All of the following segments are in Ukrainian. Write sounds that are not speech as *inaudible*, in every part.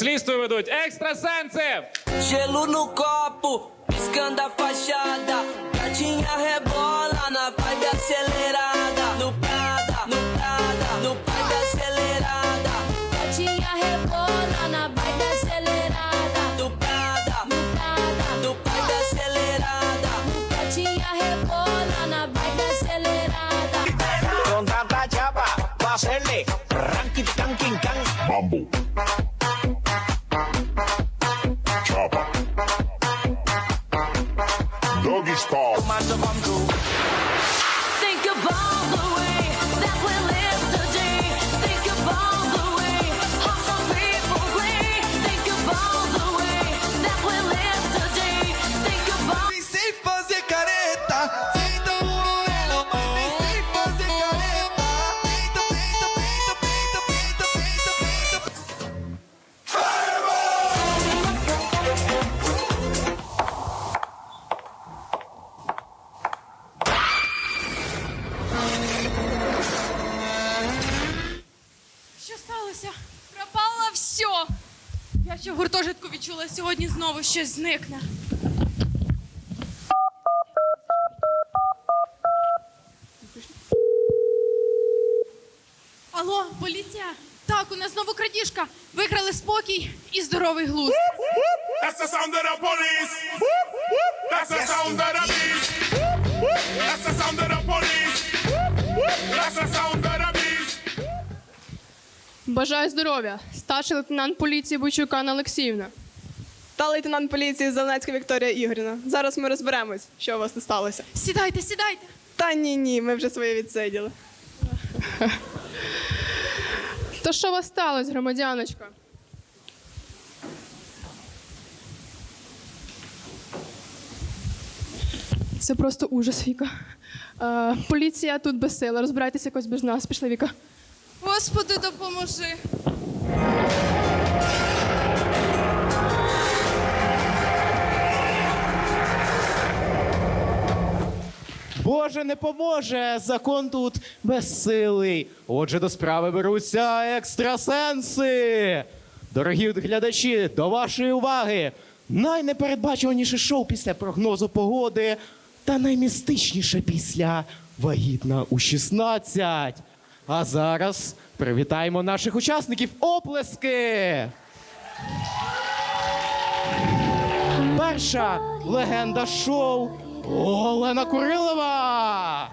Слідство ведуть екстрасенси! Gelo no copo, piscando a fachada. Pratinha rebola na vibe acelerada. No God. Ще в гуртожитку відчула сьогодні знову щось зникне. Алло, поліція? Так, у нас знову крадіжка. Викрали спокій і здоровий глузд. That's the sound of the police. That's the sound of the beast. That's the sound of the police. That's the sound of the beast. Бажаю здоров'я. Старший лейтенант поліції Бойчук Анна Олексіївна. Та лейтенант поліції Зеленецька Вікторія Ігорівна. Зараз ми розберемось, що у вас не сталося. Сідайте, сідайте. Та ні, ні, ми вже своє відсиділи. *laughs* То що у вас сталося, громадяночка? Це просто ужас, Віка. Е, поліція тут без сили. Розбирайтеся якось без нас. Пішли, Віка. Господи, допоможи. Боже не поможе, закон тут безсилий. Отже, до справи беруться екстрасенси. Дорогі глядачі, до вашої уваги. Найнепередбачуваніше шоу після прогнозу погоди та наймістичніше після вагітна у 16. А зараз привітаємо наших учасників оплески. Перша легенда шоу Олена Курилова.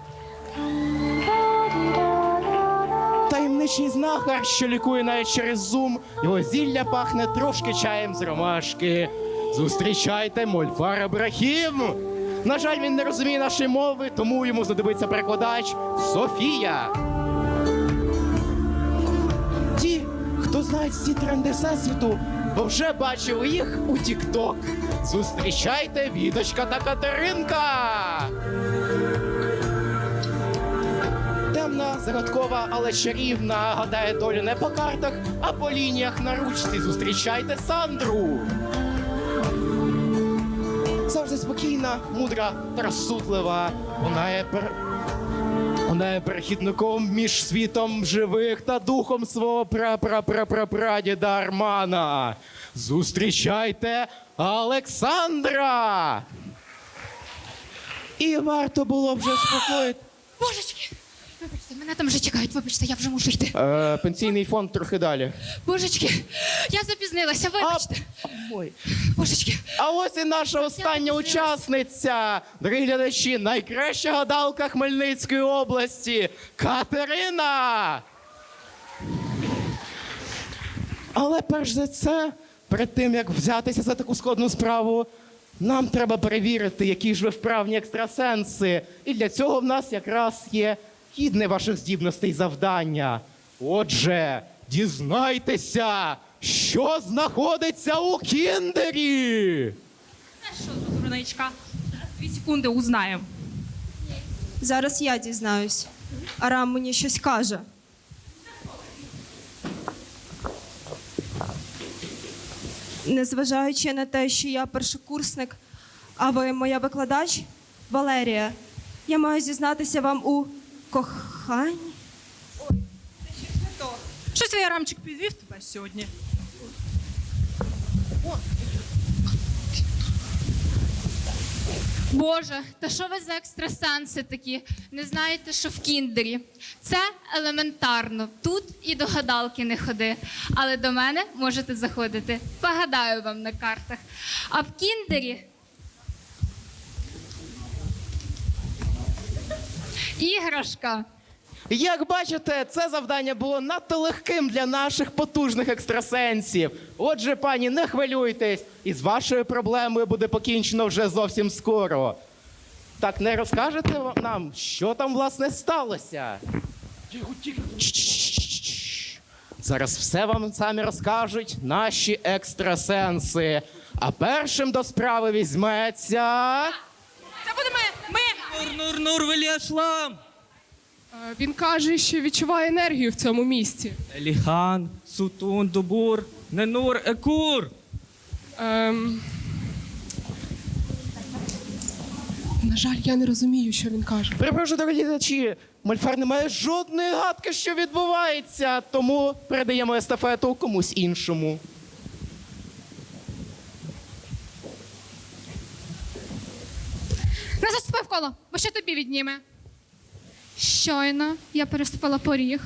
Таємничий знахар, що лікує навіть через зум. Його зілля пахне трошки чаєм з ромашки. Зустрічайте Мольфара Брахім. На жаль, він не розуміє нашої мови, тому йому знадобиться перекладач Софія. Ті, хто знає ці тренди всесвіту, бо вже бачили їх у Тік-Ток. Зустрічайте Віточка та Катеринка. Темна, загадкова, але чарівна. Гадає долю не по картах, а по лініях на ручці. Зустрічайте Сандру. Завжди спокійна, мудра та розсудлива. Вона є пер... Вона є перехідником між світом живих та духом свого пра-пра-пра-пра-прадіда Армана. Зустрічайте Олександра! І варто було вже спокоїти. Божечки! Мене там вже чекають, вибачте, я вже мушу йти. Е, пенсійний фонд трохи далі. Божечки, я запізнилася, вибачте. Ой. Божечки, А ось і наша остання учасниця. Дорогі глядачі, найкраща гадалка Хмельницької області Катерина. Але перш за це, перед тим як взятися за таку складну справу, нам треба перевірити, які ж ви вправні екстрасенси. І для цього в нас якраз є гідне ваших здібностей завдання. Отже, дізнайтеся, що знаходиться у кіндері. Що тут, Руничка? Дві секунди узнаємо. Зараз я дізнаюсь. Арам мені щось каже. Незважаючи на те, що я першокурсник, а ви моя викладач Валерія, я маю зізнатися вам у кохання. Ой, це ще не то. Щось твій рамчик підвів тебе сьогодні. О. Боже, та що ви за екстрасенси такі? Не знаєте, що в кіндері? Це елементарно. Тут і до гадалки не ходи. Але до мене можете заходити. Погадаю вам на картах. А в кіндері Іграшка. Як бачите, це завдання було надто легким для наших потужних екстрасенсів. Отже, пані, не хвилюйтесь, і з вашою проблемою буде покінчено вже зовсім скоро. Так не розкажете нам, що там власне сталося? Зараз все вам самі розкажуть наші екстрасенси. А першим до справи візьметься. Нур, нур, веліашлам! Е, Він каже, що відчуває енергію в цьому місці. Еліхан, сутун, дубур, ненур, екур! Ем... На жаль, я не розумію, що він каже. Перепрошую, дорогі глядачі, Мольфар не має жодної гадки, що відбувається, тому передаємо естафету комусь іншому. Не бо ще тобі відніме. Щойно я переступила поріг.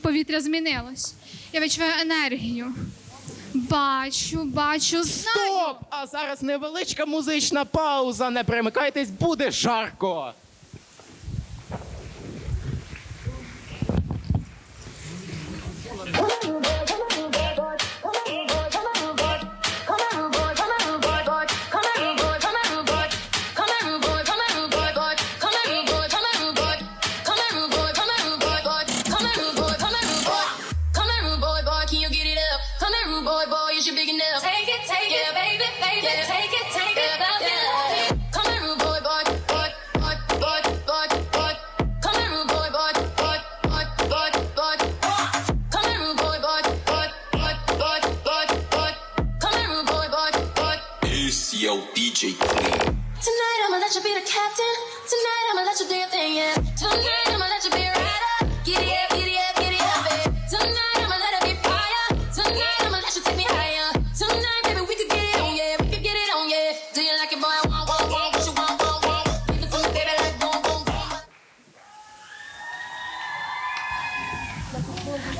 Повітря змінилось. Я відчуваю енергію. Бачу, бачу, знаю. Стоп! А зараз невеличка музична пауза. Не перемикайтесь, буде жарко.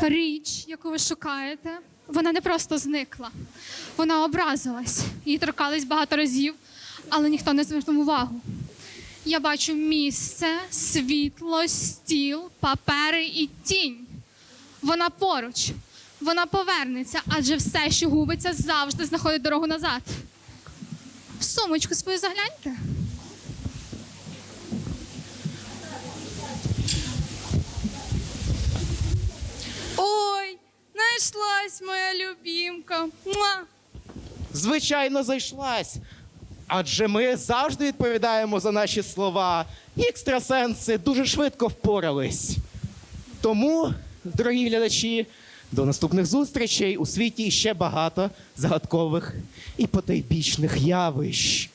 Річ, яку ви шукаєте, вона не просто зникла. Вона образилась. Її торкались багато разів, але ніхто не звернув увагу. Я бачу місце, світло, стіл, папери і тінь. Вона поруч. Вона повернеться, адже все, що губиться, завжди знаходить дорогу назад. В сумочку свою загляньте. Ой, знайшлась моя любімка. Муа. Звичайно, зайшлась. Адже ми завжди відповідаємо за наші слова. Екстрасенси дуже швидко впорались. Тому, дорогі глядачі, до наступних зустрічей у світі ще багато загадкових і потайбічних явищ.